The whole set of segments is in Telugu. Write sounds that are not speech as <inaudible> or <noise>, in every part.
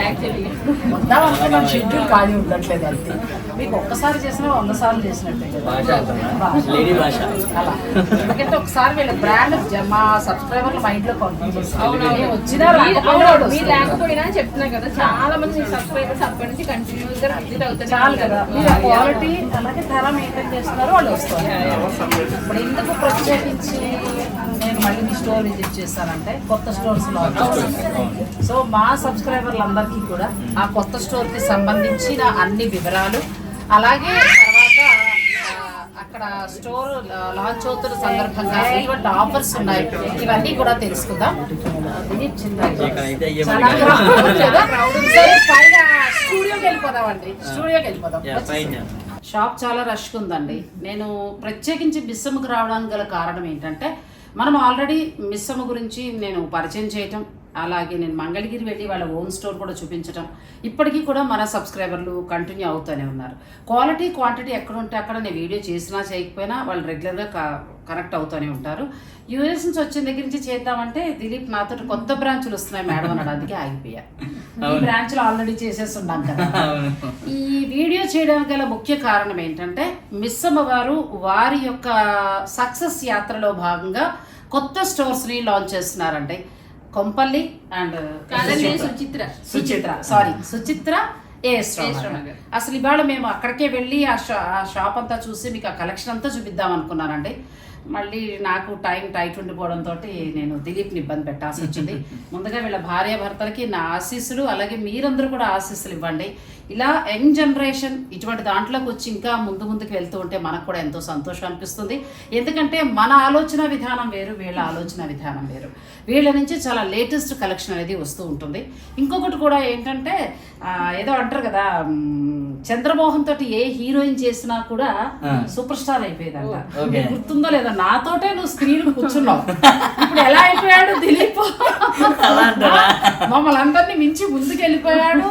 యాక్చువల్లీ వద్దాం అనుకున్నాం షెడ్యూల్ ఖాళీ ఉండట్లేదు అంతే. మీకు ఒక్కసారి చేసినా వంద సార్లు చేసినట్టే కదా. భాష అంటున్నా? భాష. లేడీ భాష. అలా. ఎందుకంటే ఒకసారి వీళ్ళ బ్రాండ్ మా సబ్స్క్రైబర్లు మైండ్లో కాన్ఫిడెన్స్ అవునవును. వచ్చినా చెప్తున్నా కదా చాలా మంది సబ్స్క్రైబర్స్ అప్పటి నుంచి కంటిన్యూస్గా విజిట్ అవుతారు చాలు కదా. క్వాలిటీ అలాగే ధర మెయింటైన్ చేస్తున్నారు వాళ్ళు వస్తారు. ఇప్పుడు ఎందుకు ప్రత్యేకించి మళ్ళీ మీ స్టోర్ విజిట్ చేస్తానంటే కొత్త స్టోర్స్లో సో మా సబ్స్క్రైబర్లు అందరికీ కూడా ఆ కొత్త స్టోర్కి సంబంధించిన అన్ని వివరాలు అలాగే తర్వాత అక్కడ స్టోర్ లాంచ్ అవుతున్న సందర్భంగా ఎటువంటి ఆఫర్స్ ఉన్నాయి. ఇవన్నీ కూడా తెలుసుకుందాం. పైగా స్టూడియోకి వెళ్ళిపోదామండి. స్టూడియోకి వెళ్ళిపోదాం. షాప్ చాలా రష్గా ఉందండి. నేను ప్రత్యేకించి మిస్సమ్మకు రావడానికి గల కారణం ఏంటంటే మనం ఆల్రెడీ మిస్సమ్మ గురించి నేను పరిచయం చేయటం అలాగే నేను మంగళగిరి వెళ్ళి వాళ్ళ ఓన్ స్టోర్ కూడా చూపించటం ఇప్పటికీ కూడా మన సబ్స్క్రైబర్లు కంటిన్యూ అవుతూనే ఉన్నారు. క్వాలిటీ క్వాంటిటీ ఎక్కడ ఉంటే అక్కడ నేను వీడియో చేసినా చేయకపోయినా వాళ్ళు రెగ్యులర్గా కనెక్ట్ అవుతూనే ఉంటారు. యూఎస్ నుంచి వచ్చిన దగ్గర నుంచి చేద్దామంటే దిలీప్ నాతో కొత్త బ్రాంచ్లు వస్తున్నాయి మేడం అన్నాడు. అందుకే ఆగిపోయా. ఈ. బ్రాంచ్లు ఆల్రెడీ చేసేస్తున్నాం కదా. అవును. ఈ వీడియో చేయడానికి గల ముఖ్య కారణం ఏంటంటే మిస్సమ్మ వారు వారి యొక్క సక్సెస్ యాత్రలో భాగంగా కొత్త స్టోర్స్ని లాంచ్ చేస్తున్నారండి. కొంపల్లి అండ్ సుచిత్ర. సుచిత్ర. సారీ సుచిత్ర. అసలు ఇవాళ మేము అక్కడికే వెళ్ళి ఆ షా ఆ షాప్ అంతా చూసి మీకు ఆ కలెక్షన్ అంతా చూపిద్దాం అనుకున్నానండి. మళ్ళీ నాకు టైం టైట్ ఉండిపోవడంతో నేను దిలీప్ని ఇబ్బంది పెట్టాల్సి వచ్చింది. ముందుగా వీళ్ళ భార్య భర్తలకి నా ఆశీస్సులు అలాగే మీరందరూ కూడా ఆశీస్సులు ఇవ్వండి. ఇలా యంగ్ జనరేషన్ ఇటువంటి దాంట్లోకి వచ్చి ఇంకా ముందు ముందుకు వెళ్తూ ఉంటే మనకు కూడా ఎంతో సంతోషం అనిపిస్తుంది. ఎందుకంటే మన ఆలోచన విధానం వేరు వీళ్ళ ఆలోచన విధానం వేరు. వీళ్ళ నుంచి చాలా లేటెస్ట్ కలెక్షన్ అనేది వస్తూ ఉంటుంది. ఇంకొకటి కూడా ఏంటంటే ఏదో అంటారు కదా చంద్రమోహన్ తోటి ఏ హీరోయిన్ చేసినా కూడా. సూపర్ స్టార్ అయిపోయేదంట. గుర్తుందో లేదో నాతోటే నువ్వు స్క్రీన్ కూర్చున్నావు. ఇప్పుడు ఎలా అయిపోయాడు దిలీప్? మమ్మల్ని అందరినీ మించి ముందుకు వెళ్ళిపోయాడు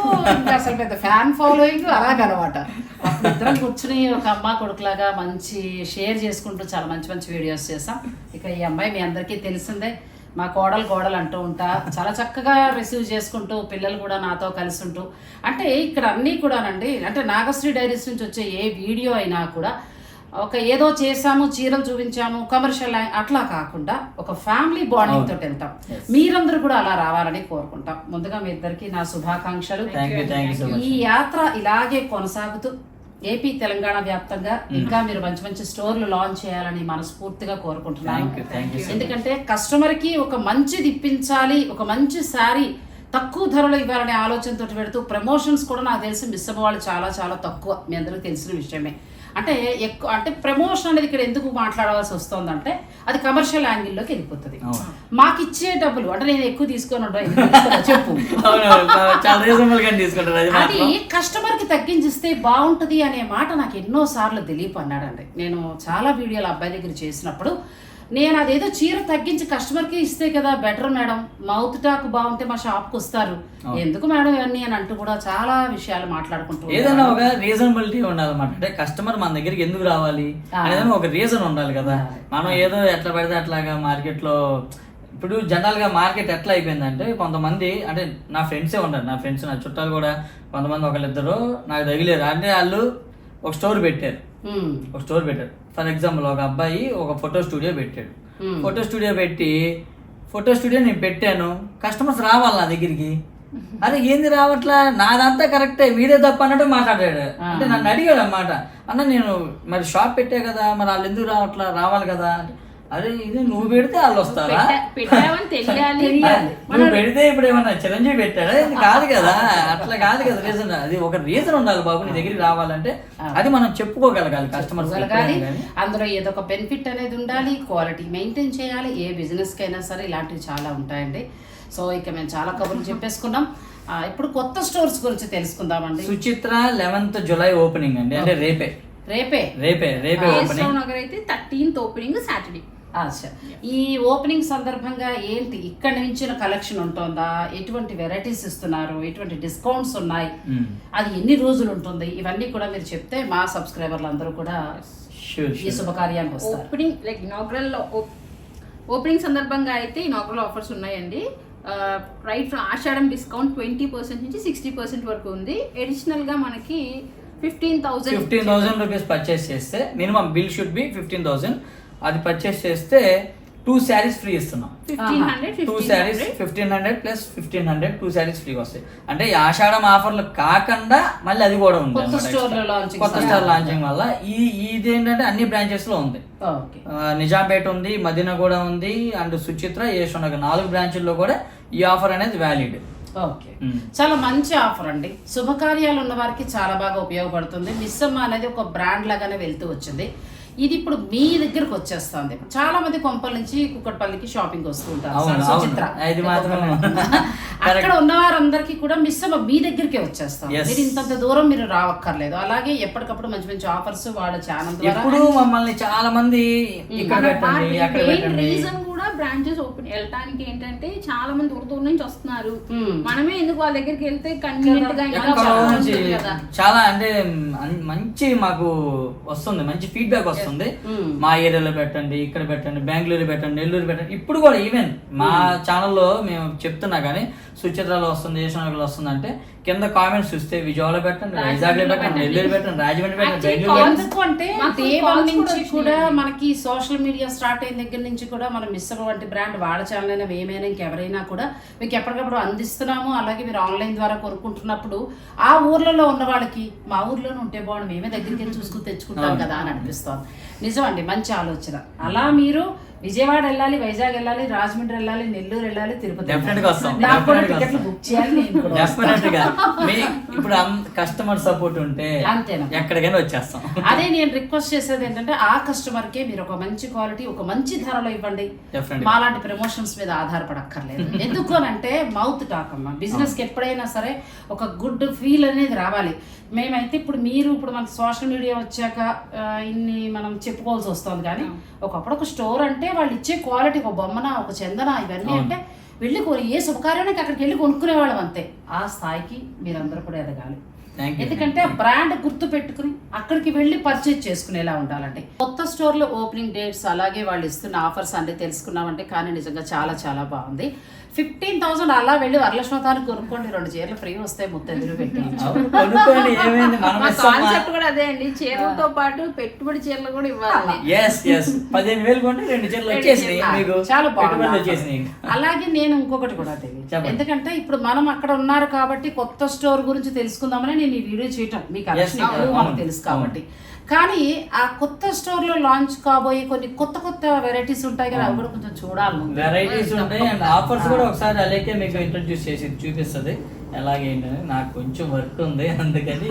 అసలు పెద్ద ఫ్యాన్ ఫాలోయింగ్ అలాగనమాట. అప్పుడు ఇద్దరం కూర్చుని ఒక అమ్మ కొడుకులాగా మంచి షేర్ చేసుకుంటూ చాలా మంచి మంచి వీడియోస్ చేసాం ఇక ఈ అమ్మాయి మీ అందరికీ తెలిసిందే మా కోడలు కోడలు అంటూ ఉంటా. చాలా చక్కగా రిసీవ్ చేసుకుంటూ పిల్లలు కూడా నాతో కలిసి ఉంటూ. అంటే ఇక్కడ అన్నీ కూడానండి అంటే నాగశ్రీ డైరీస్ నుంచి వచ్చే ఏ వీడియో అయినా కూడా ఒక ఏదో చేసాము చీరలు చూపించాము కమర్షియల్ అట్లా కాకుండా ఒక ఫ్యామిలీ బాండింగ్ తోటి వెళ్తాం. మీరందరూ కూడా అలా రావాలని కోరుకుంటాం. ముందుగా మీ ఇద్దరికి నా శుభాకాంక్షలు. ఈ యాత్ర ఇలాగే కొనసాగుతూ ఏపీ తెలంగాణ వ్యాప్తంగా ఇంకా మీరు మంచి మంచి స్టోర్లు లాంచ్ చేయాలని మనస్ఫూర్తిగా కోరుకుంటున్నాను. ఎందుకంటే కస్టమర్కి ఒక మంచిది ఇప్పించాలి ఒక మంచి శారీ తక్కువ ధరలో ఇవ్వాలనే ఆలోచనతో పెడుతూ ప్రమోషన్స్ కూడా నాకు తెలిసి మిస్ అవ్వ వాళ్ళు చాలా చాలా తక్కువ. మీ అందరికీ తెలిసిన విషయమే. అంటే ఎక్కువ అంటే ప్రమోషన్ అనేది ఇక్కడ ఎందుకు మాట్లాడవలసి వస్తుందంటే అది కమర్షియల్ యాంగిల్లోకి వెళ్ళిపోతుంది. మాకు ఇచ్చే డబ్బులు అంటే నేను ఎక్కువ తీసుకొని చెప్పు. అది కస్టమర్కి తగ్గించిస్తే బాగుంటది అనే మాట నాకు ఎన్నో సార్లు దిలీప్ అన్నాడండి నేను చాలా వీడియోలు అబ్బాయి దగ్గర చేసినప్పుడు నేను అదేదో చీర తగ్గించి కస్టమర్కి ఇస్తే కదా బెటర్ మేడం మౌత్ టాక్ బాగుంటే మా షాప్కు వస్తారు. ఎందుకు మేడం ఇవన్నీ అని అంటూ కూడా చాలా విషయాలు మాట్లాడుకుంటూ ఏదైనా. ఒక రీజనబిలిటీ ఉండాలన్నమాట. అంటే కస్టమర్ మన దగ్గరికి ఎందుకు రావాలి? అనేది ఒక రీజన్ ఉండాలి కదా. మనం ఏదో ఎట్లా పడితే అట్లాగా మార్కెట్లో ఇప్పుడు జనరల్గా మార్కెట్ ఎట్లా అయిపోయిందంటే కొంతమంది అంటే నా ఫ్రెండ్సే ఉంటారు. నా ఫ్రెండ్స్ నా చుట్టాలు కూడా కొంతమంది ఒకళ్ళిద్దరు నాకు తగిలేరు. అంటే వాళ్ళు ఒక స్టోర్ పెట్టారు. ఒక స్టోర్ పెట్టాడు. ఫర్ ఎగ్జాంపుల్ ఒక అబ్బాయి ఒక ఫోటో స్టూడియో పెట్టాడు. Hmm. ఫోటో స్టూడియో పెట్టి ఫోటో స్టూడియో నేను పెట్టాను. కస్టమర్స్ రావాలి నా దగ్గరికి? <laughs> అరే ఏంది రావట్లా? నాదంతా కరెక్టే వీడే తప్ప అన్నట్టు మాట్లాడాడు. అంటే నన్ను అడిగాడు అన్నమాట. అన్న నేను మరి షాప్ పెట్టా కదా మరి వాళ్ళు ఎందుకు రావట్లా? రావాలి కదా? అంటే, అరే ఇది నువ్వు పెడితే వాళ్ళు వస్తారా? పెట్టామని తెలియాలి. నువ్వు పెడితే ఇప్పుడు ఏమన్నా చిరంజీవి పెట్టాడా? ఇది కాదు కదా. అట్లా కాదు కదా రీజన్ అది ఒక రీజన్ ఉండాలి బాబు నీ దగ్గరికి రావాలంటే. అది మనం చెప్పుకోగలగాలి కస్టమర్స్ అందులో ఏదో ఒక బెనిఫిట్ అనేది ఉండాలి క్వాలిటీ మెయింటైన్ చేయాలి. ఏ బిజినెస్ కైనా సరే ఇలాంటివి చాలా ఉంటాయండి. సో ఇక మేము చాలా కబుర్లు చెప్పేసుకున్నాం. ఆ, ఇప్పుడు కొత్త స్టోర్స్ గురించి తెలుసుకుందామండి. సుచిత్ర లెవెన్త్ జులై ఓపెనింగ్ అండి. అంటే రేపే. రేపే. రేపే రేపే ఓపెనింగ్ అయితే థర్టీన్త్ ఓపెనింగ్ సాటర్డే ఈ ఓపెనింగ్ సందర్భంగా ఏంటి? ఇక్కడ నుంచి కలెక్షన్ ఉంటుందా? ఎటువంటి వెరైటీస్ ఇస్తున్నారు? ఎటువంటి డిస్కౌంట్స్ ఉన్నాయి? అది ఎన్ని రోజులు ఉంటుంది? ఇవన్నీ కూడా మీరు చెప్తే మా సబ్స్క్రైబర్లు అందరూ కూడా ఈ శుభకార్యానికి వస్తారు. ఓపెనింగ్ లైక్ ఇనాగ్రల్ ఓపెనింగ్ సందర్భంగా అయితే ఇనాగ్రల్ ఆఫర్స్ ఉన్నాయండి. Right from Ashadham discount twenty percent నుంచి సిక్స్టీ పర్సెంట్ వరకు ఉంది. అడిషనల్గా మనకి fifteen thousand fifteen thousand rupees purchase చేస్తే minimum bill should be fifteen thousand అది పర్చేస్ చేస్తే టూ శారీస్ ఫ్రీ ఇస్తున్నాం. Two saris fifteen hundred plus fifteen hundred two saris free వస్తాయి. అంటే ఈ ఆషాఢం ఆఫర్లు కాకుండా మళ్ళీ అది కూడా ఉంది కొత్త. స్టార్ లాంచింగ్ వల్ల ఈ ఇది ఏంటంటే అన్ని బ్రాంచెస్లో ఉంది. నిజాంపేట ఉంది మదీనా కూడా ఉంది అండ్ సుచిత్ర యశ్వనగర్ నాలుగు బ్రాంచుల్లో కూడా ఈ ఆఫర్ అనేది వ్యాలిడ్ ఓకే. చాలా మంచి ఆఫర్ అండి. శుభకార్యాలు ఉన్న వారికి చాలా బాగా ఉపయోగపడుతుంది. మిస్సమ్మ అనేది ఒక బ్రాండ్ లాగానే వెళ్తూ వచ్చింది. ఇది ఇప్పుడు మీ దగ్గరకు వచ్చేస్తుంది. చాలా మంది కొంపల నుంచి కుక్కట్పల్లికి షాపింగ్ వస్తూ ఉంటారు. <laughs> అక్కడ ఉన్న వారందరికీ కూడా మిస్సమ్మ మీ దగ్గరికే వచ్చేస్తాం. మీరు ఇంతంత దూరం మీరు రావక్కర్లేదు. అలాగే ఎప్పటికప్పుడు మంచి మంచి ఆఫర్స్ వాళ్ళ ఛానల్ ద్వారా ఎప్పుడు మమ్మల్ని చాలా మంది రీజన్ కూడా బ్రాంచెస్ ఓపెన్ వెళ్ళటానికి ఏంటంటే చాలా మంది దూర దూరం నుంచి వస్తున్నారు. మనమే ఎందుకు వాళ్ళ దగ్గరికి వెళ్తే కన్వీనియంట్గా చాలా అంటే మంచి మాకు వస్తుంది మంచి ఫీడ్బ్యాక్ వస్తుంది. మా ఏరియాలో పెట్టండి ఇక్కడ పెట్టండి బెంగళూరు పెట్టండి నెల్లూరు పెట్టండి. ఇప్పుడు కూడా ఈవెన్ మా ఛానల్లో మేము చెప్తున్నా కానీ సుచిత్రలో వస్తుంది యశ్వనగర్లో వస్తుంది అంటే కింద కామెంట్స్ చూస్తే విజయవాడలో పెట్టండి వైజాగ్లో పెట్టండి నెల్లూరు పెట్టండి రాజమండ్రి పెట్టండి బెంగళూరు కూడా నుంచి కూడా వచ్చినాయి. మనకి సోషల్ మీడియా స్టార్ట్ అయిన దగ్గర నుంచి కూడా మనం మిస్ వంటి బ్రాండ్ వాళ్ళ ఛానల్ అయినా ఏమైనా ఇంకెవరైనా కూడా మీకు ఎప్పటికప్పుడు అందిస్తున్నాము. అలాగే మీరు ఆన్లైన్ ద్వారా కొనుక్కుంటున్నప్పుడు ఆ ఊర్లలో ఉన్న వాళ్ళకి మా ఊర్లోనే ఉంటే బాగుండు మేమే దగ్గరికి వెళ్ళి చూసుకుని తెచ్చుకుంటాం. కదా అని అనిపిస్తోంది. నిజం అండి మంచి ఆలోచన. అలా మీరు విజయవాడ వెళ్ళాలి వైజాగ్ వెళ్ళాలి రాజమండ్రి వెళ్ళాలి నెల్లూరు వెళ్ళాలి తిరుపతి. నాకు కూడా టికెట్లు. బుక్ చేయాలి నేను కూడా ఇప్పుడు కస్టమర్ సపోర్ట్ ఉంటే అంతేనా? ఎక్కడికైనా వచ్చేస్తాం. అదే నేను రిక్వెస్ట్ చేసేది ఏంటంటే ఆ కస్టమర్ కే మీరు ఒక మంచి క్వాలిటీ ఒక మంచి ధరలో ఇవ్వండి. మాలాంటి ప్రమోషన్స్ మీద ఆధారపడక్కర్లేదు. ఎందుకు అని అంటే మౌత్ టాక్ అమ్మా. బిజినెస్కి ఎప్పుడైనా సరే ఒక గుడ్ ఫీల్ అనేది రావాలి. మేమైతే ఇప్పుడు మీరు ఇప్పుడు మనకి సోషల్ మీడియా వచ్చాక ఇన్ని మనం చెప్పుకోవాల్సి వస్తుంది కానీ ఒకప్పుడు ఒక స్టోర్ అంటే వాళ్ళు ఇచ్చే క్వాలిటీ ఒక బొమ్మన ఒక చందన ఇవన్నీ అంటే వెళ్ళి ఏ శుభకార్యానికి అక్కడికి వెళ్ళి కొనుక్కునే వాళ్ళం అంతే. ఆ స్థాయికి మీరందరూ కూడా ఎదగాలి. ఎందుకంటే బ్రాండ్ గుర్తు పెట్టుకుని అక్కడికి వెళ్ళి పర్చేజ్ చేసుకునేలా ఉండాలండి. కొత్త స్టోర్లో ఓపెనింగ్ డేట్స్ అలాగే వాళ్ళు ఇస్తున్న ఆఫర్స్ అన్ని తెలుసుకున్నామంటే కానీ నిజంగా చాలా చాలా బాగుంది. ఫిఫ్టీన్ థౌసండ్ అలా వెళ్ళి వరలక్ష్మతానికి కొనుక్కోండి. రెండు చీరలు ఫ్రీ వస్తాయి మొత్తం ఎదురు పెట్టి కాన్సెప్ట్ కూడా అదే అండి. చీరలతో పాటు పెట్టుబడి చీరలు కూడా ఇవ్వాలి వేలు కొంటే రెండు చీరలు చాలా బాగుంది. అలాగే నేను ఇంకొకటి కూడా తెలియదు. ఎందుకంటే ఇప్పుడు మనం అక్కడ ఉన్నారు కాబట్టి కొత్త స్టోర్ గురించి తెలుసుకుందామని నేను ఈ వీడియో చేయటం మీకు మనకు తెలుసు కాబట్టి. కానీ ఆ కొత్త స్టోర్లో లాంచ్ కాబోయే కొన్ని కొత్త కొత్త వెరైటీస్ ఉంటాయి కదా అవి కూడా కొంచెం చూడాలి. వెరైటీస్ ఉంటాయి. అండ్ ఆఫర్స్ కూడా ఒకసారి అలాగే మీకు ఇంట్రొడ్యూస్ చేసి చూపిస్తుంది. ఎలాగేంటని నాకు కొంచెం వర్క్ ఉంది. అందుకని?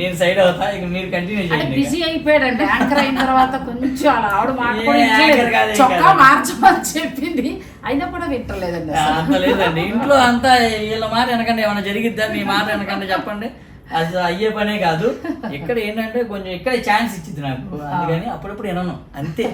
నేను సైడ్ అవుతా. ఇక మీరు కంటిన్యూ అంటే చేయండి బిజీ అయిపోయాడండి. యాంకర్ అయిన తర్వాత కొంచెం అలా ఆవిడ మాట ఏ కూడా యాంకర్ వింటలేదు. కాదు, ఏం చొక్కా కాదు. మార్చమని చెప్పింది. అయినా కూడా వింటలేదండి. అంత లేదండి. ఇంట్లో అంతా వీళ్ళ మాట వెనకండి. ఏమైనా జరిగిద్దా? మీ మాట వెనకండి. చెప్పండి. అది అయ్యే పనే కాదు. ఇక్కడ ఏంటంటే కొంచెం ఇక్కడ ఛాన్స్ ఇచ్చింది నాకు. అందుకని అప్పుడప్పుడు వినను. అంతే.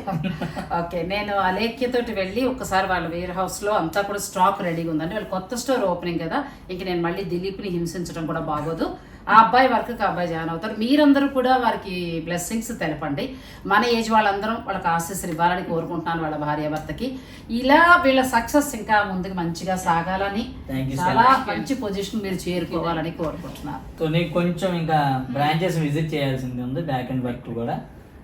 ఓకే నేను అలేఖ్యతోటి వెళ్ళి ఒకసారి వాళ్ళ వేర్ హౌస్లో అంతా కూడా స్టాక్ రెడీగా ఉందండి. వాళ్ళు కొత్త స్టోర్ ఓపెనింగ్ కదా. ఇంక నేను మళ్ళీ దిలీప్ని హింసించడం కూడా బాగోదు. ఆ అబ్బాయి వర్క్ ఆ అబ్బాయి జాయిన్ అవుతారు. మీరందరూ కూడా వారికి బ్లెస్సింగ్స్ తెలపండి. మన ఏజ్ వాళ్ళందరం వాళ్ళకి ఆశీస్సులు ఇవ్వాలని కోరుకుంటున్నాను వాళ్ళ భార్యాభర్తకి. ఇలా వీళ్ళ సక్సెస్ ఇంకా ముందుకు మంచిగా సాగాలని చాలా. మంచి పొజిషన్ మీరు చేరుకోవాలని కోరుకుంటున్నాను. కొంచెం ఇంకా బ్రాంచెస్ విజిట్ చేయాల్సింది ఉంది బ్యాక్ అండ్ వర్క్ కూడా.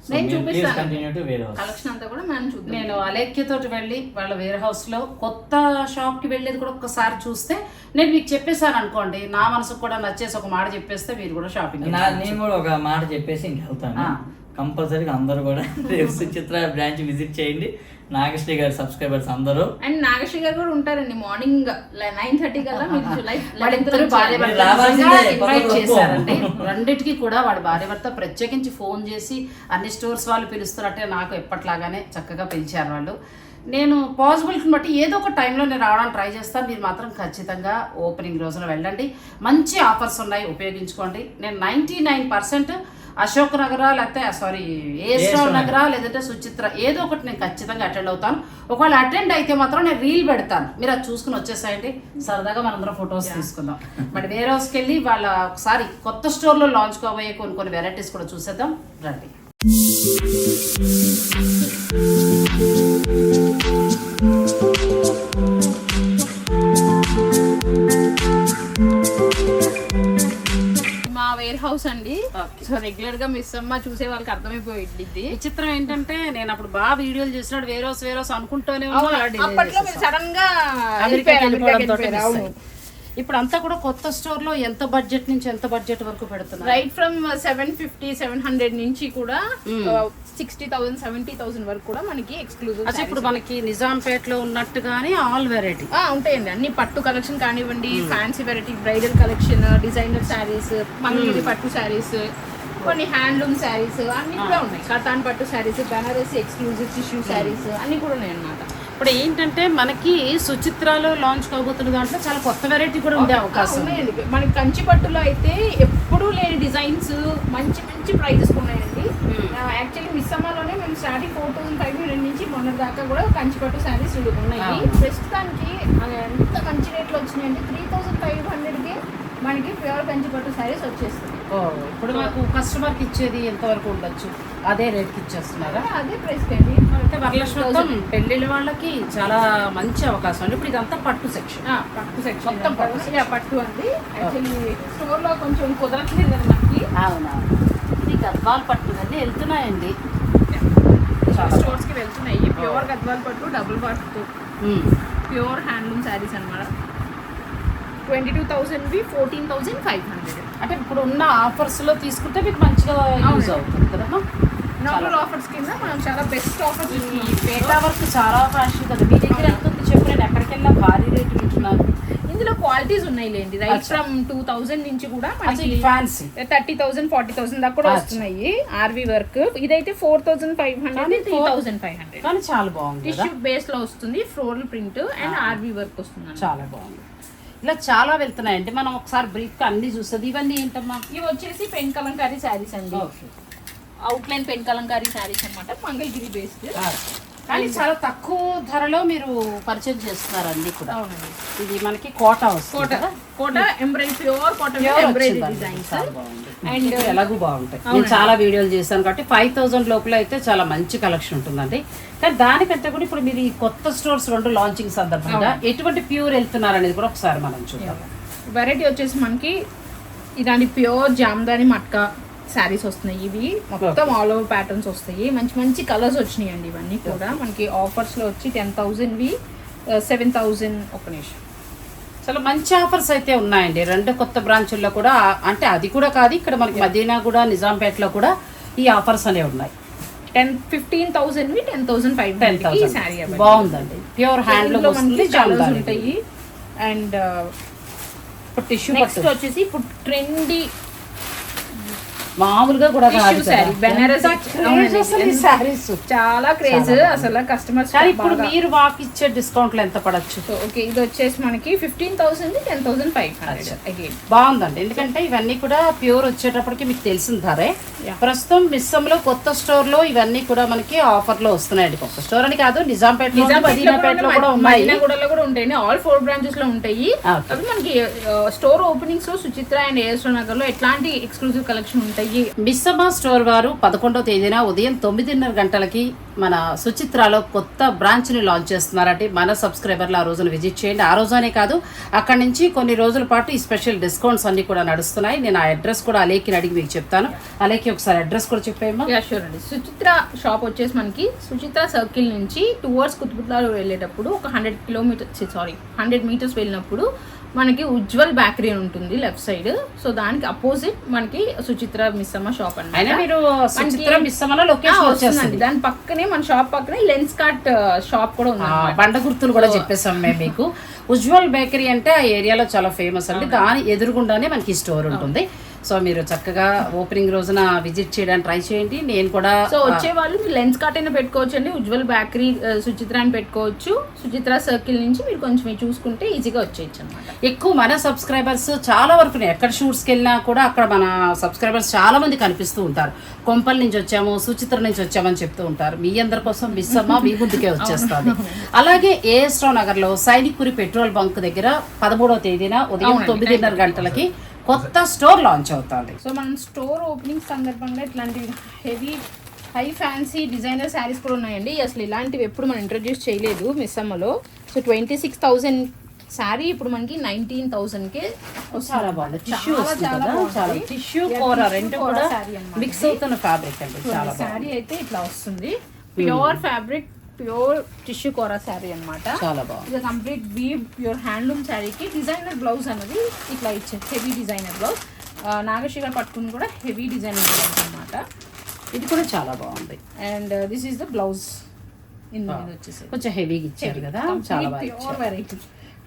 నేను చూపిస్తాను. కంటిన్యూ టు వేరే కలెక్షన్ అంతా కూడా మనం చూద్దాం. నేను అలేఖ్యతోటి వెళ్ళి వాళ్ళ వేర్ హౌస్లో కొత్త షాప్కి వెళ్ళేది కూడా ఒక్కసారి చూస్తే నేను మీకు చెప్పేశాను అనుకోండి. నా మనసుకు కూడా నచ్చేసి ఒక మాట చెప్పేస్తే మీరు కూడా షాపింగ్ నా నేను కూడా ఒక మాట చెప్పేసి ఇంక వెళ్తాను ఆ. కంపల్సరీగా అందరూ కూడా రేపు సుచిత్ర బ్రాంచ్ విజిట్ చేయండి. నాగశ్రీ గారి సబ్స్క్రైబర్స్ అందరూ. అండ్ నాగశ్రీ గారు కూడా ఉంటారండి మార్నింగ్ నైన్ థర్టీ కల్లా మీరు ఇన్వైట్ <laughs> చేశారండి రెండిటికి కూడా వాడి భార్య భర్త ప్రత్యేకించి ఫోన్ చేసి అన్ని స్టోర్స్ వాళ్ళు పిలుస్తున్నట్టే నాకు ఎప్పట్లాగానే చక్కగా పిలిచారు వాళ్ళు. నేను పాసిబిలిటీని బట్టి ఏదో ఒక టైంలో నేను రావడానికి ట్రై చేస్తాను. మీరు మాత్రం ఖచ్చితంగా ఓపెనింగ్ రోజున వెళ్ళండి. మంచి ఆఫర్స్ ఉన్నాయి ఉపయోగించుకోండి. నేను నైంటీ నైన్ పర్సెంట్ అశోక్ నగరా లేకపోతే సారీ ఏ స్టోర్ నగరా. లేదంటే సుచిత్ర ఏదో ఒకటి నేను ఖచ్చితంగా అటెండ్ అవుతాను. ఒకవేళ అటెండ్ అయితే మాత్రం నేను రీల్ పెడతాను. మీరు అది చూసుకుని వచ్చేసాయండి. సరదాగా మనందరం ఫొటోస్ తీసుకుందాం. మరి వేరే హౌస్కి వెళ్ళి వాళ్ళ ఒకసారి కొత్త స్టోర్లో లాంచ్ కాబోయే కొన్ని కొన్ని వెరైటీస్ కూడా చూసేద్దాం. రండి. వేర్ హౌస్ అండి సో రెగ్యులర్గా మిస్ అమ్మ చూసే వాళ్ళకి అర్థమైపోయింది విచిత్రం ఏంటంటే నేను అప్పుడు బాగా వీడియోలు చూసినాడు వేరే హౌస్ వేరే హౌస్ అనుకుంటూనే ఉన్నాను సడన్గా ఇప్పుడు అంతా కూడా కొత్త స్టోర్లో ఎంత బడ్జెట్ నుంచి ఎంత బడ్జెట్ వరకు పెడుతున్నారు? Right from seven fifty seven hundred నుంచి కూడా సిక్స్టీ థౌసండ్ సెవెంటీ థౌసండ్ వరకు కూడా మనకి ఎక్స్క్లూజివ్ అచ్చా ఇప్పుడు మనకి నిజాంపేట్లో ఉన్నట్టుగానే ఆల్ వెరైటీ ఉంటాయండి. అన్ని పట్టు కలెక్షన్ కానివ్వండి fancy variety bridal collection designer saris Mangalagiri పట్టు శారీస్ కొన్ని హ్యాండ్లూమ్ శారీస్ అన్ని కూడా ఉన్నాయి. కతాన్ పట్టు శారీస్ బెనారస్ ఎక్స్క్లూజివ్ టిష్యూ శారీస్ అన్ని కూడా ఉన్నాయి అన్నమాట ఇప్పుడు ఏంటంటే మనకి సుచిత్రాలో లాంచ్ కాబోతున్న దాంట్లో చాలా కొత్త వెరైటీ కూడా ఉండే అవకాశం ఉంది. మనకి కంచి పట్టులో అయితే ఎప్పుడూ లేని డిజైన్స్ మంచి మంచి ప్రైజెస్ ఉన్నాయండి యాక్చువల్లీ మిస్సమ్మలోనే మేము starting four thousand five hundred నుంచి మొన్న దాకా కూడా కంచి పట్టు శారీస్ ఉన్నాయి. ప్రస్తుతానికి ఎంత మంచి రేట్లు వచ్చినాయంటే త్రీ థౌసండ్ ఫైవ్ హండ్రెడ్కి మనకి ప్యూర్ కంచి పట్టు శారీస్ వచ్చేస్తుంది. ఇప్పుడు మాకు కస్టమర్కి ఇచ్చేది ఎంత వరకు ఉండొచ్చు? అదే రేట్కి ఇచ్చేస్తున్నారా? అదే ప్రైస్ అండి. అంటే వరలక్ష్మి మొత్తం పెళ్ళిళ్ళ వాళ్ళకి చాలా మంచి అవకాశం అండి. ఇప్పుడు ఇదంతా పట్టు సెక్షన్ ఆ, పట్టు సెక్షన్ మొత్తం పట్టు పట్టు అండి. యాక్చువల్లీ స్టోర్లో కొంచెం కుదరట్లేదు కదా మనకి. అవునా ఇది గద్వాల్ పట్టు అన్నీ వెళ్తున్నాయండి. చాలా. స్టోర్స్కి వెళ్తున్నాయి. ప్యూర్ గద్వాల్ పట్టు డబుల్ పట్టు. ప్యూర్ హ్యాండ్లూమ్ శారీస్ అనమాట ట్వంటీ టూ థౌసండ్వి ఫోర్టీన్ థౌసండ్ ఫైవ్ హండ్రెడ్. అంటే ఇప్పుడు ఉన్న ఆఫర్స్లో తీసుకుంటే మీకు మంచిగా యూజ్ అవుతుంది కదమ్మా నార్మల్ ఆఫర్స్ కింద మనం చాలా బెస్ట్ ఆఫర్స్ ఈ పేటా వర్క్ చాలా ఫ్యాషన్ కదా. మీ దగ్గర ఎంత ఉంది చెప్పు నేను ఎక్కడికి వెళ్ళినా భారీ రేటు వింటున్నాను ఇందులో క్వాలిటీస్ ఉన్నాయి లేండి. రైట్. ఫ్రమ్ టూ థౌసండ్ నుంచి కూడా మనకి fancy thirty thousand forty thousand దాకా కూడా. వస్తున్నాయి ఆర్వి వర్క్ ఇదైతే four thousand five hundred three thousand five hundred కానీ చాలా బాగుంది టిష్యూ బేస్లో వస్తుంది floral print and RV work వస్తుంది చాలా బాగుంది. ఇలా చాలా వెళ్తున్నాయండి. మనం ఒకసారి బ్రీఫ్గా అన్ని చూస్తుంది ఇవన్నీ ఏంటమ్మా? ఇవి వచ్చేసి పెన్ కలంకారీ శారీస్ అండి. Outline pen kalamkari saris అన్నమాట. మంగళగిరి బేస్డ్ కానీ చాలా తక్కువ ధరలో మీరు పరిచయం చేస్తున్నారు అన్ని కూడా ఇది మనకి Kota Kota? Kota embroidery pure embroidery. Designs బాగుంది. అండ్ ఎలాగూ బాగుంటాయి. నేను చాలా వీడియోలు చేశాను కాబట్టి ఫైవ్ థౌసండ్ లోపల అయితే చాలా మంచి కలెక్షన్ ఉంటుందండి. కానీ దానికంటే కూడా ఇప్పుడు మీరు ఈ కొత్త స్టోర్స్ రెండు లాంచింగ్ సందర్భంగా ఎటువంటి ప్యూర్ వెళ్తున్నారు అనేది కూడా ఒకసారి మనం చూద్దాం. వెరైటీ వచ్చేసి మనకి ఇలాంటి ప్యూర్ జామ్దాని మట్కా శారీస్ వస్తున్నాయి. ఇవి మొత్తం ఆల్ ఓవర్ ప్యాటర్న్స్ వస్తాయి. మంచి మంచి కలర్స్ వచ్చినాయి అండి ఇవన్నీ కూడా. మనకి ఆఫర్స్లో వచ్చి టెన్ థౌసండ్వి సెవెన్ థౌసండ్ ఒక నిమిషం. చాలా మంచి ఆఫర్స్ అయితే ఉన్నాయండి. రెండు కొత్త బ్రాంచుల్లో కూడా అంటే అది కూడా కాదు ఇక్కడ మనకి మదీనా కూడా నిజాంపేటలో కూడా ఈ ఆఫర్స్ అనేవి ఉన్నాయి. Ten fifteen థౌసండ్వి ten thousand five ten thousand బాగుందండి. ప్యూర్ హ్యాండ్లూమ్ వస్తుంది జామ్దాని ఉంటాయి. అండ్ టిష్యూ నెక్స్ట్ వచ్చేసి ఇప్పుడు ట్రెండీ మామూలుగా కూడా కాదు బెనారస్ చాలా క్రేజ్ అసలు కస్టమర్స్ ఇప్పుడు మీరు మాకు ఇచ్చే డిస్కౌంట్లు ఎంత పడచ్చు? ఓకే ఇది వచ్చేసి మనకి fifteen thousand ten thousand five hundred బాగుందండి. ఎందుకంటే ఇవన్నీ కూడా ప్యూర్ వచ్చేటప్పటికి మీకు తెలిసిన ధరే. ప్రస్తుతం మిస్సంలో కొత్త స్టోర్లో ఇవన్నీ కూడా మనకి ఆఫర్లో వస్తున్నాయండి కొత్త స్టోర్ అని కాదు నిజాంపేటలో ఉంది, మదీనాపేటలో కూడా ఉన్నాయి. కూడా ఉంటాయి ఆల్ ఫోర్ బ్రాంచెస్లో ఉంటాయి. మనకి స్టోర్ ఓపెనింగ్స్లో సుచిత్ర అండ్ ఏఎస్ఓ నగర్లో ఎట్లాంటి ఎక్స్క్లూజివ్ కలెక్షన్ ఉంటాయి? మిస్సమ్మ స్టోర్ వారు పదకొండవ తేదీన ఉదయం తొమ్మిదిన్నర గంటలకి మన సుచిత్రాలో కొత్త బ్రాంచ్ని లాంచ్ చేస్తున్నారంటే మన సబ్స్క్రైబర్లు ఆ రోజున విజిట్ చేయండి. ఆ రోజునే కాదు అక్కడి నుంచి కొన్ని రోజుల పాటు ఈ స్పెషల్ డిస్కౌంట్స్ అన్ని కూడా నడుస్తున్నాయి. నేను ఆ అడ్రస్ కూడా అలేకిని అడిగి మీకు చెప్తాను. అలేకి ఒకసారి అడ్రస్ కూడా చెప్పేయమ్మా. షూర్ అండి. సుచిత్ర షాప్ వచ్చేసి మనకి సుచిత్ర సర్కిల్ నుంచి టువర్డ్స్ కుతుబుత్లాలో వెళ్ళేటప్పుడు ఒక hundred kilometres sorry hundred metres వెళ్ళినప్పుడు మనకి ఉజ్వల్ బేకరీ ఉంటుంది లెఫ్ట్ సైడ్. సో దానికి అపోజిట్ మనకి సుచిత్ర మిస్సమ్మ షాప్ వచ్చేస్తుంది. దాని పక్కనే మన షాప్ పక్కనే లెన్స్ కార్ట్ షాప్ కూడా ఉంది బండ గుర్తులు కూడా చెప్పేసాం మేము మీకు. <laughs> ఉజ్వల్ బేకరీ అంటే ఆ ఏరియాలో చాలా ఫేమస్ అండి. దాని ఎదురుగుండానే మనకి స్టోర్ ఉంటుంది. సో మీరు చక్కగా ఓపెనింగ్ రోజున విజిట్ చేయడానికి ట్రై చేయండి. నేను కూడా సో వచ్చే వాళ్ళు మీరు లెన్స్ కార్ట్ అయినా పెట్టుకోవచ్చు అండి ఉజ్వల్ బేకరీ సుచిత్ర అని పెట్టుకోవచ్చు. సుచిత్ర సర్కిల్ నుంచి మీరు కొంచెం చూసుకుంటే ఈజీగా వచ్చేయచ్చు అనమాట ఎక్కువ మన సబ్స్క్రైబర్స్ చాలా వరకు ఎక్కడ షూట్స్కి వెళ్ళినా కూడా అక్కడ మన సబ్స్క్రైబర్స్ చాలా మంది కనిపిస్తూ ఉంటారు. కొంపల నుంచి వచ్చాము సుచిత్ర నుంచి వచ్చామని చెప్తూ ఉంటారు. మీ అందరి కోసం మిస్ అమ్మ మీ ముందుకే వచ్చేస్తుంది. అలాగే ఏఎస్ రావు నగర్లో సైనికురి పెట్రోల్ బంక్ దగ్గర పదమూడవ తేదీన ఉదయం తొమ్మిదిన్నర గంటలకి కొత్త స్టోర్ లాంచ్ అవుతుంది. సో మనం స్టోర్ ఓపెనింగ్ సందర్భంగా ఇట్లాంటి heavy high fancy designer saris కూడా ఉన్నాయండి. అసలు ఇలాంటివి ఎప్పుడు మనం ఇంట్రొడ్యూస్ చేయలేదు మిస్సమ్మలో so twenty six thousand sari ఇప్పుడు మనకి నైన్టీన్ థౌసండ్ కే చాలా బాగుంది. టిష్యూ చాలా. టిష్యూ కూర రెండు కూడా మిక్స్. అవుతున్న ఫ్యాబ్రిక్ అండి. చాలా శారీ అయితే ఇట్లా వస్తుంది. Pure fabric pure tissue kora sari అన్నమాట. చాలా బాగుంది. ఇది కంప్లీట్ వీవ్ ప్యూర్ హ్యాండ్లూమ్ శారీకి డిజైనర్ బ్లౌజ్ అన్నది ఇట్లా ఇచ్చారు హెవీ డిజైనర్ బ్లౌజ్. నాగశ్రీ గారు పట్టుకుని కూడా హెవీ డిజైనర్ బ్లౌజ్ అనమాట ఇది కూడా చాలా బాగుంది. And this is the blouse ఇందులో వచ్చేసి కొంచెం హెవీగా ఇచ్చారు కదా చాలా వెరైటీ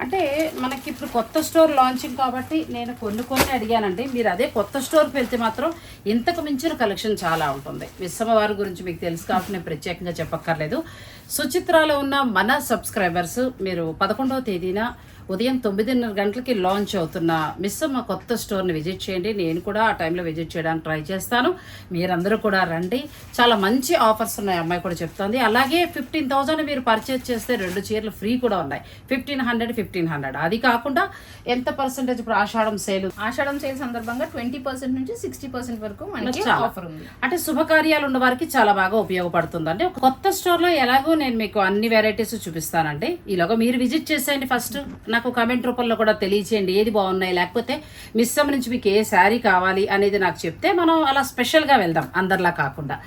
అంటే మనకి ఇప్పుడు కొత్త స్టోర్ లాంచింగ్ కాబట్టి నేను కొన్ని కొన్ని అడిగానండి. మీరు అదే కొత్త స్టోర్కి వెళ్తే మాత్రం ఇంతకు మించిన కలెక్షన్ చాలా ఉంటుంది. విశ్రమ వారి గురించి మీకు తెలుసు కాబట్టి నేను ప్రత్యేకంగా చెప్పక్కర్లేదు. సుచిత్రాలో ఉన్న మన సబ్స్క్రైబర్స్ మీరు పదకొండవ తేదీన ఉదయం తొమ్మిదిన్నర గంటలకి లాంచ్ అవుతున్న మిస్సమ్మ కొత్త స్టోర్ని విజిట్ చేయండి. నేను కూడా ఆ టైంలో విజిట్ చేయడానికి ట్రై చేస్తాను. మీరందరూ కూడా రండి. చాలా మంచి ఆఫర్స్ ఉన్నాయి. అమ్మాయి కూడా చెప్తోంది. అలాగే ఫిఫ్టీన్ థౌజండ్ మీరు పర్చేజ్ చేస్తే రెండు చీరలు ఫ్రీ కూడా ఉన్నాయి. ఫిఫ్టీన్ హండ్రెడ్ ఫిఫ్టీన్ హండ్రెడ్ అది కాకుండా ఎంత పర్సెంటేజ్ ఇప్పుడు ఆషాఢం సేల్ ఆషాఢం సేల్ సందర్భంగా ట్వంటీ పర్సెంట్ నుంచి సిక్స్టీ పర్సెంట్ వరకు మనకి. ఆఫర్ ఉంది. అంటే శుభకార్యాలు ఉన్న వారికి చాలా బాగా ఉపయోగపడుతుంది అంటే ఒక కొత్త స్టోర్లో ఎలాగో నేను మీకు అన్ని వెరైటీస్ చూపిస్తానండి. ఈలోగా మీరు విజిట్ చేసేయండి ఫస్ట్ నాకు కమెంట్ రూపంలో కూడా తెలియచేయండి. ఏది బాగున్నాయి? లేకపోతే మిస్సమ్ నుంచి మీకు ఏ శారీ కావాలి అనేది నాకు చెప్తే మనం అలా స్పెషల్గా వెళ్దాం. అందరిలా కాకుండా.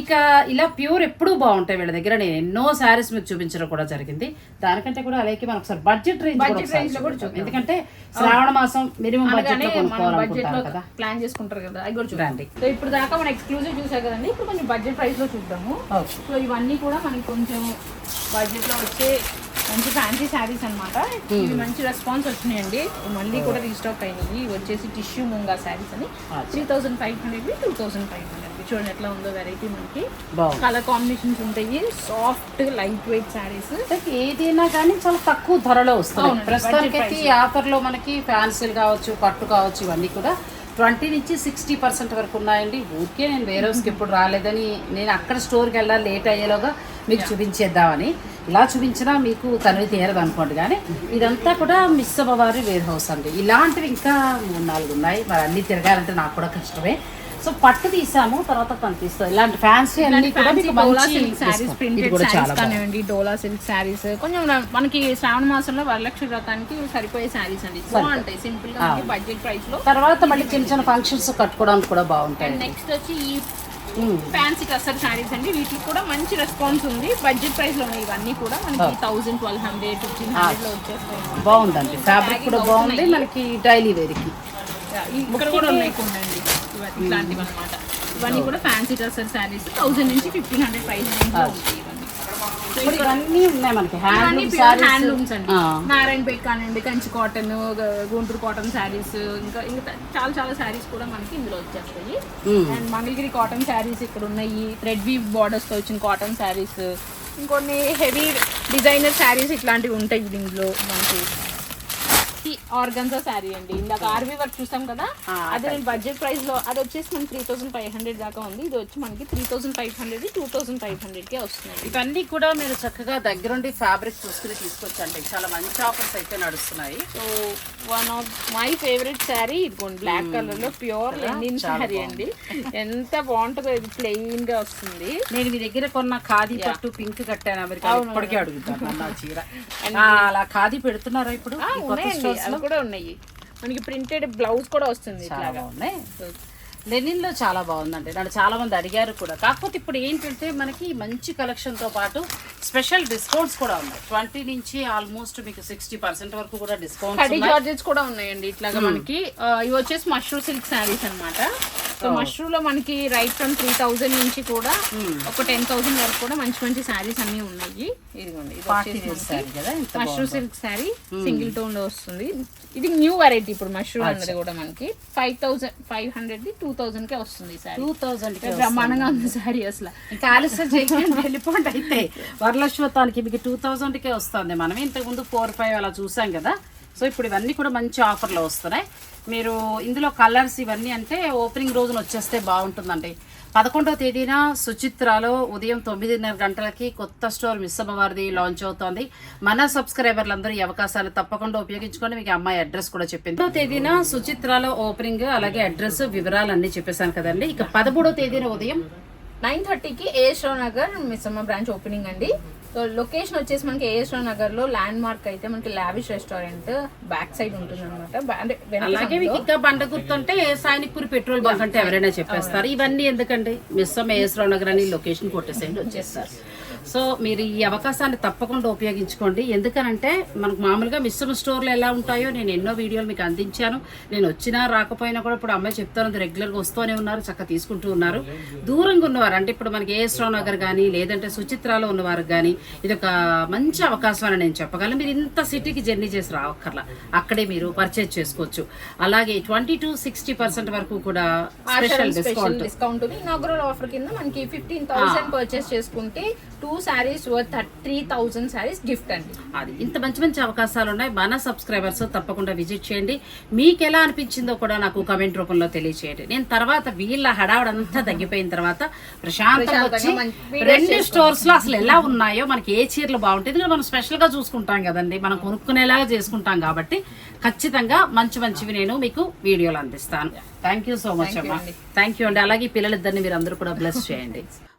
ఇక ఇలా ప్యూర్ ఎప్పుడూ బాగుంటాయి వీళ్ళ దగ్గర. నేను ఎన్నో శారీస్ మీకు చూపించడం కూడా జరిగింది. దానికంటే కూడా అలాగే మనం ఒకసారి బడ్జెట్ రేంజ్ Budget range లో కూడా చూద్దాం. ఎందుకంటే శ్రావణ మాసం మినిమం బడ్జెట్ కదా. ప్లాన్ చేసుకుంటారు కదా. అవి కూడా. చూడండి సో ఇప్పుడు దాకా మనం ఎక్స్క్లూజివ్ చూసాం కదండి. ఇప్పుడు కొంచెం బడ్జెట్ ప్రైస్లో చూద్దాము. సో ఇవన్నీ కూడా మనకి కొంచెం బడ్జెట్లో వచ్చే మంచి ఫ్యాన్సీ శారీస్ అన్నమాట. ఇవి మంచి రెస్పాన్స్ వచ్చినాయండి. మళ్ళీ కూడా రీస్టాక్ అయినాయి. ఇవి వచ్చేసి టిష్యూ ముంగా శారీస్ అని. Three thousand five hundred two thousand five hundred చూడండి ఎట్లా ఉందో వెరైటీ మనకి. కలర్ కాంబినేషన్స్ ఉంటాయి. సాఫ్ట్ లైట్ వెయిట్ శారీస్ ఏదైనా కానీ చాలా తక్కువ ధరలో అవునండి, ప్రస్తుతానికి ఈ ఆఫర్లో మనకి ఫ్యాన్సీలు కావచ్చు పట్టు కావచ్చు ఇవన్నీ కూడా ట్వంటీ నుంచి సిక్స్టీ పర్సెంట్ వరకు ఉన్నాయండి. ఊరికే నేను వేరే హౌస్కి ఎప్పుడు రాలేదని నేను అక్కడ స్టోర్కి వెళ్ళాలి లేట్ అయ్యేలోగా మీకు చూపించేద్దామని. ఇలా చూపించినా మీకు తనివి తీరదు అనుకోండి కానీ ఇదంతా కూడా మిస్ అవ్వవారి వేర్ హౌస్ అండి. ఇలాంటివి ఇంకా మూడు నాలుగు ఉన్నాయి. మరి అన్నీ తిరగాలంటే నాకు కూడా కష్టమే. సో పట్టు తీసాము తర్వాత కనిపిస్తుంది ఇలాంటి ఫ్యాన్సీ అన్ని కూడా మీకు మంచి ప్రింటెడ్. కానివ్వండి డోలా సిల్క్ శారీస్ కొంచెం మనకి శ్రావణ మాసంలో వరలక్ష్మి వ్రతానికి సరిపోయే శారీస్ అండి. బాగుంటాయి సింపుల్గా బడ్జెట్ ప్రైస్లో తర్వాత మళ్ళీ చిన్న చిన్న ఫంక్షన్స్ కట్టుకోవడానికి కూడా బాగుంటాయి. నెక్స్ట్ వచ్చి ఈ ఫ్యాన్సీ కస్టర్ శారీస్ అండి. వీటికి కూడా మంచి రెస్పాన్స్ ఉంది. బడ్జెట్ ప్రైస్లో ఉన్నాయి ఇవన్నీ కూడా మనకి థౌసండ్ ట్వెల్వ్ హండ్రెడ్ ఫిఫ్టీన్ హండ్రెడ్లో వచ్చేస్తాయి. బాగుందండి. ఫ్యాబ్రిక్ కూడా బాగుంది. మనకి డైలీ వేర్కి Yeah, ఇక్కడ కూడా ఉన్నాయి అనమాట ఇవన్నీ కూడా ఫ్యాన్సీ డ్రెస్సర్ శారీస్ థౌసండ్ నుంచి ఫిఫ్టీన్ హండ్రెడ్ ప్రైస్ ఉంటాయి ఇప్పుడు ఇవన్నీ ఉన్నాయి మనకి. హ్యాండ్లూమ్స్ అండి. నారాయణపేట కానివ్వండి కంచి కాటన్ గుంటూరు కాటన్ శారీస్ ఇంకా ఇంకా చాలా చాలా శారీస్ కూడా మనకి ఇందులో వచ్చేస్తాయి. అండ్ మంగళగిరి కాటన్ శారీస్ ఇక్కడ ఉన్నాయి. థ్రెడ్ వీవ్ బార్డర్స్తో వచ్చిన కాటన్ శారీస్ ఇంకొన్ని హెవీ డిజైనర్ శారీస్ ఇట్లాంటివి ఉంటాయి దీంట్లో మనకి. ఆర్గన్జా శారీ అండి. ఇందాక ఆర్వీ వర్క్ చూసాం కదా? అదే నేను బడ్జెట్ ప్రైస్లో అది వచ్చేసి మనకి త్రీ థౌసండ్ ఫైవ్ హండ్రెడ్ దాకా ఉంది. ఇది వచ్చి మనకి three thousand five hundred two thousand five hundred కే వస్తున్నాయి. ఇవన్నీ కూడా మీరు చక్కగా దగ్గరుండి ఫ్యాబ్రిక్ చూసుకుని తీసుకొచ్చండి. చాలా మంచి ఆఫర్స్ అయితే నడుస్తున్నాయి. So one of my favourite sari ఇదిగోండి బ్లాక్ కలర్లో ప్యూర్ లెనిన్ శారీ అండి. ఎంత బాగుంటుందో ఇది ప్లెయిన్గా వస్తుంది. నేను మీ దగ్గర కొన్న ఖాదీ పట్టు పింక్ కట్టాను అమెరికా ఇప్పటికే అడుగుతాను చీర. <laughs> అలా ఖాదీ పెడుతున్నారా ఇప్పుడు? కూడా ఉన్నాయి. మనకి ప్రింటెడ్ బ్లౌజ్ కూడా వస్తుంది చాలా బాగున్నాయి. లెనిన్లో చాలా బాగుందండి. నన్ను చాలా మంది అడిగారు కూడా. కాకపోతే ఇప్పుడు ఏంటంటే మనకి మంచి కలెక్షన్తో పాటు స్పెషల్ డిస్కౌంట్స్ కూడా ఉన్నాయి. ట్వంటీ నుంచి ఆల్మోస్ట్ మీకు సిక్స్టీ పర్సెంట్ వరకు కూడా డిస్కౌంట్స్ కడి జార్జెస్ కూడా ఉన్నాయండి ఇట్లాగా మనకి. ఆ, ఇవి వచ్చేసి మష్రూ సిల్క్ శారీస్ అన్నమాట. సో మష్రూ లో మనకి రైట్ ఫ్రమ్ త్రీ థౌజండ్ నుంచి కూడా ఒక టెన్ థౌసండ్ వరకు కూడా మంచి మంచి శారీస్ అన్ని ఉన్నాయి. ఇదిగోండి ఇది పార్టీ వచ్చేసి వేర్ శారీ కదా ఎంత మష్రూ సిల్క్ శారీ సింగిల్ టోన్లో వస్తుంది. ఇది న్యూ వెరైటీ ఇప్పుడు మష్రూమ్ అన్నది కూడా మనకి. Five thousand five hundred two thousand కే వస్తుంది టూ థౌజండ్ బ్రహ్మాండంగా ఉంది శారీ అసలు. ఇంకా ఆలస్యం చేయకుండా వెళ్ళిపోండి అయితే. వరలక్ష్మతానికి మీకు టూ థౌజండ్కే వస్తుంది. మనం ఇంతకుముందు ఫోర్ ఫైవ్ అలా చూసాం కదా. సో ఇప్పుడు ఇవన్నీ కూడా మంచి ఆఫర్లో వస్తున్నాయి. మీరు ఇందులో కలర్స్ ఇవన్నీ అంటే ఓపెనింగ్ రోజున వచ్చేస్తే బాగుంటుందండి. పదకొండవ తేదీన సుచిత్రాలో ఉదయం తొమ్మిదిన్నర గంటలకి కొత్త స్టోర్ మిస్ అమ్మవారిది లాంచ్ అవుతోంది. మన సబ్స్క్రైబర్లందరూ ఈ అవకాశాలు తప్పకుండా ఉపయోగించుకొని మీకు అమ్మాయి అడ్రస్ కూడా చెప్పింది. పదో తేదీన సుచిత్రాలో ఓపెనింగ్ అలాగే అడ్రస్ వివరాలు అన్నీ చెప్పేశాను కదండి. ఇక పదమూడో తేదీన ఉదయం నైన్ థర్టీకి ఏ షో నగర్ మిస్సమ్మ బ్రాంచ్ ఓపెనింగ్ అండి. సో లొకేషన్ వచ్చేసి మనకి ఏఎస్ రావు నగర్లో ల్యాండ్ మార్క్ అయితే మనకి లావిష్ రెస్టారెంట్ బ్యాక్ సైడ్ ఉంటుంది అనమాట అలాగే మీకు ఇంకా బండ గుర్తుంటే సైనిక్పూర్ పెట్రోల్ బంక్ అంటే ఎవరైనా చెప్పేస్తారు. ఇవన్నీ ఎందుకండి? మిస్సం ఏఎస్రావు నగర్ అని లొకేషన్ కొట్టేసేయండి వచ్చేస్తారు. సో మీరు ఈ అవకాశాన్ని తప్పకుండా ఉపయోగించుకోండి. ఎందుకనంటే మనకు మామూలుగా మిశ్రమ స్టోర్లు ఎలా ఉంటాయో నేను ఎన్నో వీడియోలు మీకు అందించాను. నేను వచ్చినా రాకపోయినా కూడా ఇప్పుడు అమ్మాయి చెప్తాను రెగ్యులర్గా వస్తూనే ఉన్నారు చక్కగా తీసుకుంటూ ఉన్నారు. దూరంగా ఉన్నవారు అంటే ఇప్పుడు మనకి ఏఎస్రావు నగర్ కానీ లేదంటే సుచిత్రాలో ఉన్నవారు కానీ ఇది ఒక మంచి అవకాశం అని నేను చెప్పగలను. మీరు ఇంత సిటీకి జర్నీ చేసి రావక్కర్లా. అక్కడే మీరు పర్చేజ్ చేసుకోవచ్చు. అలాగే ట్వంటీ టు సిక్స్టీ పర్సెంట్ వరకు కూడా special discount discount inaugural offer కింద మనకి ఫిఫ్టీన్ థౌసండ్ పర్చేస్ చేసుకుంటే two saris three thousand saris gift అండి. అది ఇంత మంచి మంచి అవకాశాలు ఉన్నాయి. మన సబ్స్క్రైబర్స్ తప్పకుండా విజిట్ చేయండి. మీకు ఎలా అనిపించిందో కూడా నాకు కమెంట్ రూపంలో తెలియచేయండి. నేను తర్వాత వీళ్ళ హడావుడంతా తగ్గిపోయిన తర్వాత ప్రశాంతంగా వచ్చి రెండు స్టోర్స్లో అసలు ఎలా ఉన్నాయో మనకి ఏ చీరలు బాగుంటాయి ఎందుకంటే మనం స్పెషల్గా చూసుకుంటాం కదండి. మనం కొనుక్కునేలాగా చేసుకుంటాం కాబట్టి ఖచ్చితంగా మంచి మంచివి నేను మీకు వీడియోలు అందిస్తాను. థ్యాంక్ యూ సో మచ్ అమ్మా. థ్యాంక్ యూ అండి. అలాగే పిల్లలిద్దరిని మీరు అందరూ కూడా బ్లెస్ చేయండి.